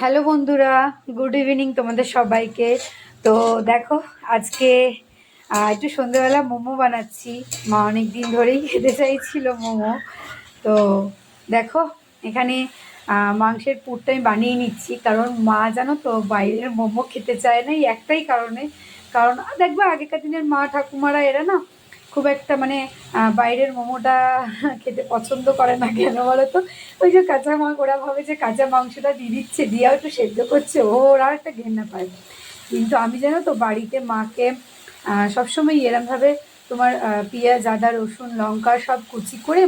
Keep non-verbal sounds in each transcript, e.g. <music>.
Hello বন্ধুরা, good evening তোমাদের সবাইকে। তো দেখো, আজকে একটু সন্ধ্যেবেলা মোমো বানাচ্ছি। মা অনেক দিন ধরেই খেতে চাইছিল মোমো। তো দেখো, এখানে মাংসের পুরটা আমি বানিয়ে নিচ্ছি। কারণ মা জানো তো, বাইরের মোমো খেতে চায় না, এই একটাই কারণে। কারণ দেখবে আগেকার দিনের মা ঠাকুমারা এরা না খুব একটা মানে বাইরের মোমোটা <laughs> খেতে পছন্দ করে না কেন বলো তো ওই যে কাঁচা মাং, ওরা ভাবে যে কাঁচা মাংসটা দিয়ে দিচ্ছে দিয়েও একটু সেদ্ধ করছে, ও, ওরা একটা ঘেন্না পায়। কিন্তু আমি জানো তো, বাড়িতে মাকে সবসময় এরমভাবে তোমার পেঁয়াজ, আদা, রসুন, লঙ্কা সব কুচি করে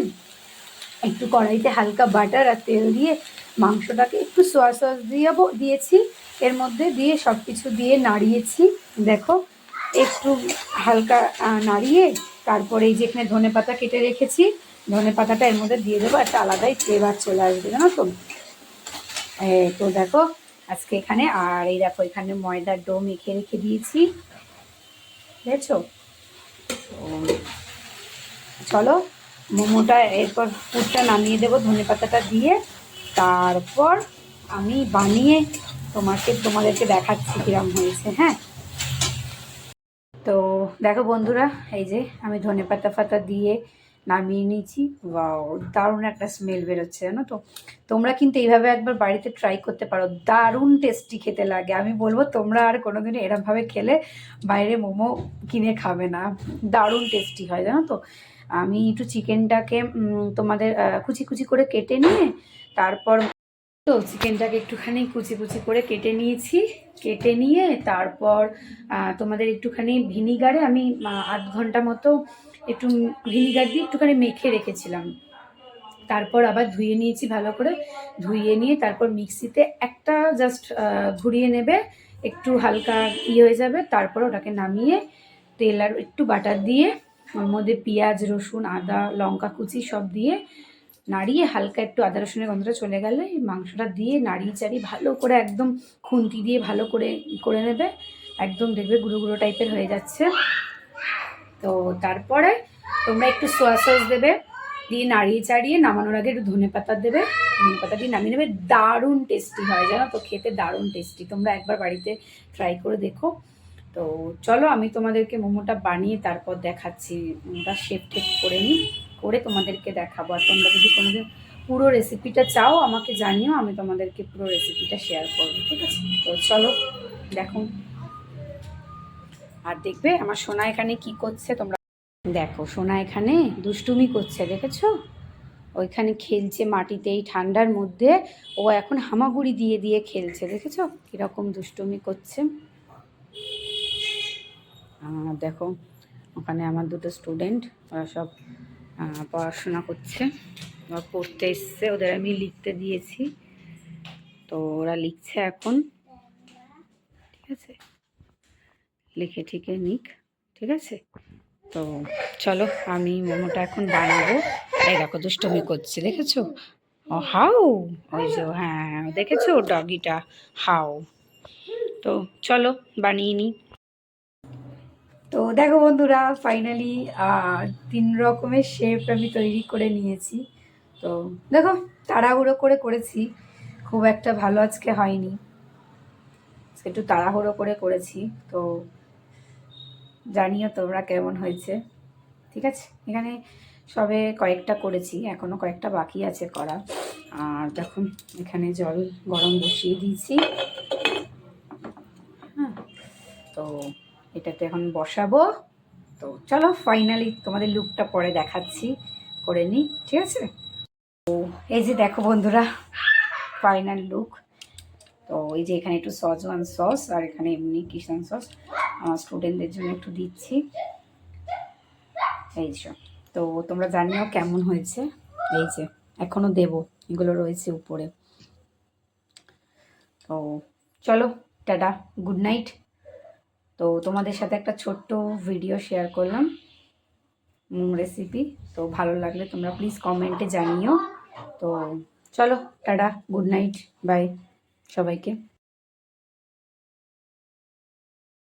একটু কড়াইতে হালকা বাটার আর তেল দিয়ে মাংসটাকে একটু সোয়া সস দিয়ে দিয়েছি। এর মধ্যে দিয়ে সব কিছু দিয়ে নাড়িয়েছি। দেখো, একটু হালকা নাড়িয়ে তারপরে এই যে এখানে ধনে পাতা কেটে রেখেছি, ধনে পাতাটা এর মধ্যে দিয়ে দেবো, একটা আলাদাই ফ্লেভার চলে আসবে, জানো তো? তো দেখো, আজকে এখানে, আর এই দেখো, এখানে ময়দার ডো মেখে রেখে দিয়েছি তো চলো, মোমোটা এরপর পুরটা নামিয়ে দেবো, ধনে পাতাটা দিয়ে, তারপর আমি বানিয়ে তোমাকে, তোমাদেরকে দেখাচ্ছি কিরম হয়েছে হ্যাঁ? তো দেখো বন্ধুরা, এই যে আমি ধনে পাতা ফাতা দিয়ে নামিয়ে নিয়েছি। ওয়াও, দারুণ একটা স্মেল বেরোচ্ছে, জানো তো? তোমরা কিন্তু এইভাবে একবার বাড়িতে ট্রাই করতে পারো। দারুণ টেস্টি খেতে লাগে। আমি বলব, তোমরা আর কোনোদিন এরমভাবে খেলে বাইরে মোমো কিনে খাবে না। দারুণ টেস্টি হয়, জানো তো? আমি একটু চিকেনটাকে তোমাদের কুচি কুচি করে কেটে নিয়ে তারপর তো চিকেনটাকে একটুখানি কুচি কুচি করে কেটে নিয়েছি। কেটে নিয়ে তারপর তোমাদের একটুখানি ভিনিগারে আমি আধ ঘণ্টা মতো একটু ভিনিগার দিয়ে একটুখানি মেখে রেখেছিলাম। তারপর আবার ধুয়ে নিয়েছি ভালো করে। ধুয়ে নিয়ে তারপর মিক্সিতে একটা জাস্ট ঘুরিয়ে নেবে, একটু হালকা ইয়ে হয়ে যাবে। তারপর ওটাকে নামিয়ে তেল আর একটু বাটার দিয়ে, ওর মধ্যে পেঁয়াজ, রসুন, আদা, লঙ্কা কুচি সব দিয়ে নাড়িয়ে হালকা একটু আদা রসুনের গন্ধটা চলে গেলে মাংসটা দিয়ে নাড়িয়ে চাড়িয়ে ভালো করে একদম খুন্তি দিয়ে ভালো করে করে নেবে। একদম দেখবে গুঁড়ো গুঁড়ো টাইপের হয়ে যাচ্ছে। তো তারপরে তোমরা একটু সোয়া সস দেবে, দিয়ে নাড়িয়ে চাড়িয়ে নামানোর আগে একটু ধনে পাতা দেবে। ধনে পাতা দিয়ে নামিয়ে নেবে, দারুণ টেস্টি হয়, জানো তো? খেতে দারুণ টেস্টি তোমরা একবার বাড়িতে ট্রাই করে দেখো। তো চলো আমি তোমাদেরকে মোমোটা বানিয়ে তারপর দেখাচ্ছি, মোমোটা শেপ টেপ করে নিই। করে তোমাদেরকে দেখাবো। আর তোমরা যদি কোনোদিন পুরো রেসিপিটা চাও, আমাকে জানিও, আমি তোমাদেরকে পুরো রেসিপিটা শেয়ার করব, ঠিক আছে? তো চলো, দেখো। আর দেখবে, আমার সোনা এখানে কি করছে তোমরা? দেখো, সোনা এখানে দুষ্টুমি করছে, দেখেছ? ওইখানে খেলছে মাটিতে এই ঠান্ডার মধ্যে। ও এখন হামাগুড়ি দিয়ে দিয়ে খেলছে, দেখেছ? কীরকম দুষ্টুমি করছে। দেখো, ওখানে আমার দুটো স্টুডেন্ট ওরা সব পড়াশোনা করছে। ওরা পড়তে এসছে, ওদের আমি লিখতে দিয়েছি। তো ওরা লিখছে এখন। ঠিক আছে? লিখে ঠিকে নিক। ঠিক আছে? তো চলো, আমি মোমোটা এখন বানাবো। এই দেখো, দুষ্টমি করছে, দেখেছ? ও হাও ওই যে হ্যাঁ দেখেছ ডগিটা? হাউ! তো চলো, বানিয়ে নিই। তো দেখো বন্ধুরা ফাইনালি তিন রকমের শেপ আমি তৈরি করে নিয়েছি। তো দেখো, তাড়াহুড়ো করে করেছি। খুব একটা ভালো আজকে হয়নি। একটু তাড়াহুড়ো করে করেছি। তো জানিও তোমরা কেমন হয়েছে। ঠিক আছে? এখানে সবে কয়েকটা করেছি এখনও কয়েকটা বাকি আছে করা। আর দেখুন এখানে জল গরম বসিয়ে দিয়েছি। হ্যাঁ তো এটাতে এখন বসাবো। তো চলো ফাইনালি তোমাদের লুকটা পরে দেখাচ্ছি, করে নিই, ঠিক আছে? তো এই যে দেখো বন্ধুরা ফাইনাল লুক তো এই যে এখানে একটু সজওয়ান সস আর এখানে এমনি কিষান সস আমার স্টুডেন্টদের জন্য একটু দিচ্ছি। এই যে, তো তোমরা জানিও কেমন হয়েছে? এই যে এখনও দেবো, এগুলো রয়েছে উপরে। তো চলো, টাটা গুড নাইট তো তোমাদের সাথে একটা ছোট্ট ভিডিও শেয়ার করলাম মোম রেসিপি তো ভালো লাগলে তোমরা প্লিজ কমেন্টে জানিও। তো চলো, টাটা গুড নাইট বাই সবাইকে।